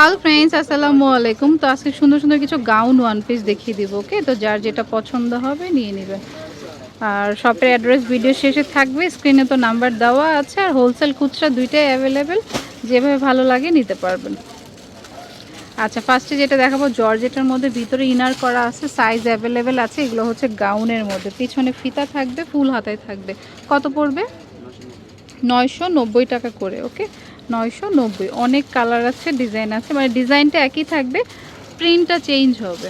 Hello friends আসসালামু আলাইকুম। তো আজকে সুন্দর সুন্দর কিছু গাউন ওয়ান পিস দেখিয়ে দিব ওকে তো যার যেটা পছন্দ হবে নিয়ে নেবে। আর শপের অ্যাড্রেস ভিডিও শেষে থাকবে স্ক্রিনে তো নাম্বার দেওয়া আছে, আর হোলসেল খুচরা দুইটাই অ্যাভেলেবেল যেভাবে ভালো লাগে নিতে পারবেন। আচ্ছা ফার্স্টে যেটা দেখাবো জর্জেটের মধ্যে ভিতরে ইনার করা আছে সাইজ অ্যাভেলেবেল আছে, এগুলো হচ্ছে গাউনের মধ্যে। পিছনে ফিতা থাকবে, ফুল হাতায় থাকবে। কত পড়বে? নয়শো নব্বই টাকা করে ওকে নয়শো নব্বই। অনেক কালার আছে ডিজাইন আছে মানে ডিজাইনটা একই থাকবে প্রিন্টটা চেঞ্জ হবে।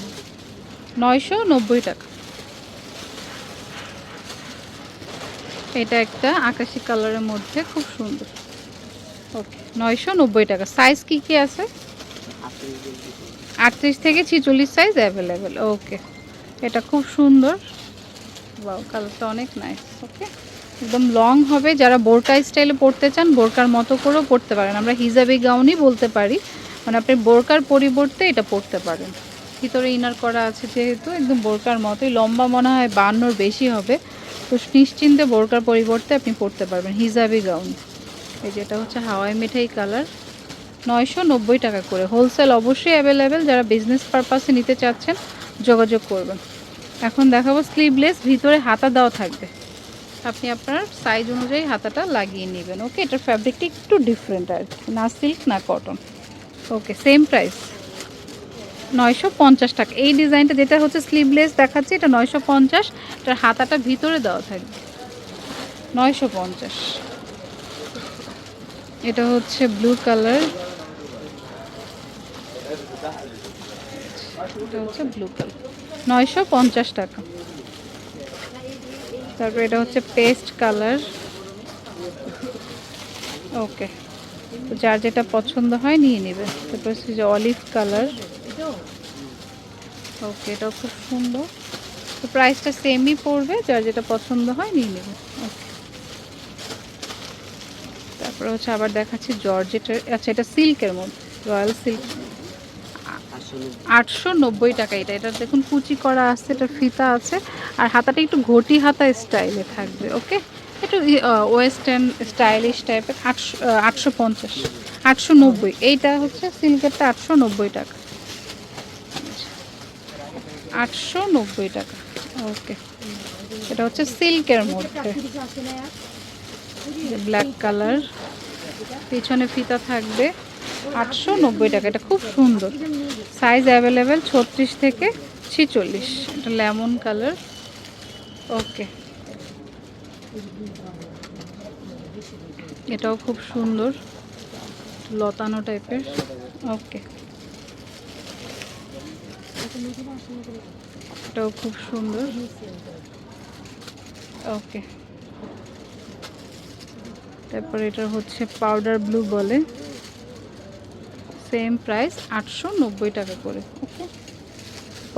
নয়শো নব্বই টাকা। এটা একটা আকাশি কালারের মধ্যে, খুব সুন্দর। ওকে নয়শো নব্বই টাকা। সাইজ কি কি আছে? আটত্রিশ থেকে ছিচল্লিশ সাইজ অ্যাভেলেবেল ওকে এটা খুব সুন্দর। বাও কালারটা অনেক নাইস ওকে একদম লং হবে। যারা বোরকা স্টাইলে পড়তে চান, বোরকার মতো করেও পড়তে পারেন। আমরা হিজাবি গাউনই বলতে পারি। মানে আপনি বোরকার পরিবর্তে এটা পড়তে পারেন। ভিতরে ইনার করা আছে যেহেতু, একদম বোরকার মতোই। লম্বা মনে হয় বান্নর বেশি হবে। তো নিশ্চিন্তে বোরকার পরিবর্তে আপনি পড়তে পারবেন হিজাবি গাউন। এই যেটা হচ্ছে হাওয়াই মিঠাই কালার। নয়শো নব্বই টাকা করে। হোলসেল অবশ্যই অ্যাভেলেবেল যারা বিজনেস পারপাসে নিতে চাচ্ছেন, যোগাযোগ করবেন। এখন দেখাবো স্লিভলেস ভিতরে হাতা দেওয়া থাকবে। আপনি আপনার সাইজ অনুযায়ী হাতাটা লাগিয়ে নেবেন। ওকে এটার ফ্যাব্রিকটা একটু ডিফারেন্ট আর কি, না সিল্ক না কটন ওকে সেম প্রাইস নয়শো পঞ্চাশ টাকা। এই ডিজাইনটা যেটা হচ্ছে স্লিভলেস দেখাচ্ছে, এটা নয়শো পঞ্চাশ। এটার হাতাটা ভিতরে দেওয়া থাকবে। নয়শো পঞ্চাশ। এটা হচ্ছে ব্লু কালার এটা হচ্ছে ব্লু কালার নয়শো পঞ্চাশ টাকা। তারপর এটা হচ্ছে পেস্ট কালার। ওকে। তো যার যেটা পছন্দ হয় নিয়ে নেবে। তারপর হচ্ছে যে অলিভ কালার। ওকে, এটাও খুব সুন্দর। তো প্রাইসটা সেমই পড়বে, যার যেটা পছন্দ হয় নিয়ে নেবে। ওকে। তারপরে হচ্ছে আবার দেখাচ্ছি জর্জেটের আচ্ছা এটা সিল্কের মধ্যে, রয়্যাল সিল্ক। আটশো নব্বই টাকা এটা। এটা দেখুন কুচি করা আছে, এটা ফিতা আছে। আর হাতাটা একটু ঘটি হাতা স্টাইলে থাকবে, ওকে? একটু ওয়েস্টার্ন স্টাইলিশ টাইপের আটশো আটশো পঞ্চাশ, আটশো নব্বই। এইটা হচ্ছে সিল্কেরটা আটশো নব্বই টাকা। আটশো নব্বই টাকা, ওকে। এটা হচ্ছে সিল্কের মধ্যে। Black colour. পিছনে ফিতা থাকবে আটশো নব্বই টাকা। এটা খুব সুন্দর। সাইজ অ্যাভেলেবেল ছত্রিশ থেকে ছিচল্লিশ। এটা লেমন কালার। ওকে। এটাও খুব সুন্দর, লতানো টাইপের। ওকে। এটাও খুব সুন্দর। ওকে। তারপর এটা হচ্ছে পাউডার ব্লু বলে। সেম প্রাইস আটশো নব্বই টাকা করে। ওকে।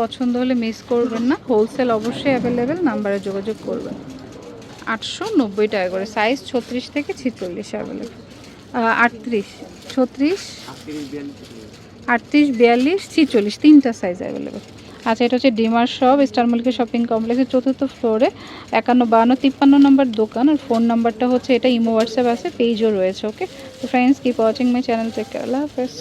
পছন্দ হলে মিস করবেন না। হোলসেল অবশ্যই অ্যাভেলেবেল নাম্বারে যোগাযোগ করবেন। আটশো নব্বই টাকা করে সাইজ ছত্রিশ থেকে ছিচল্লিশ অ্যাভেলেবেল আটত্রিশ, ছত্রিশ, আটত্রিশ, বিয়াল্লিশ, ছিচল্লিশ, তিনটা সাইজ অ্যাভেলেবেল আচ্ছা এটা হচ্ছে ডিমার শপ, স্টার মল্লিকা শপিং কমপ্লেক্সের চতুর্থ ফ্লোরে একান্ন, বান্ন, তিপ্পান্ন নম্বর দোকান। আর ফোন নাম্বারটা হচ্ছে, এটা ইমো হোয়াটসঅ্যাপ আছে পেজও রয়েছে ওকে তো friends keep watching my channel থেকে আল্লাহ হাফেজ।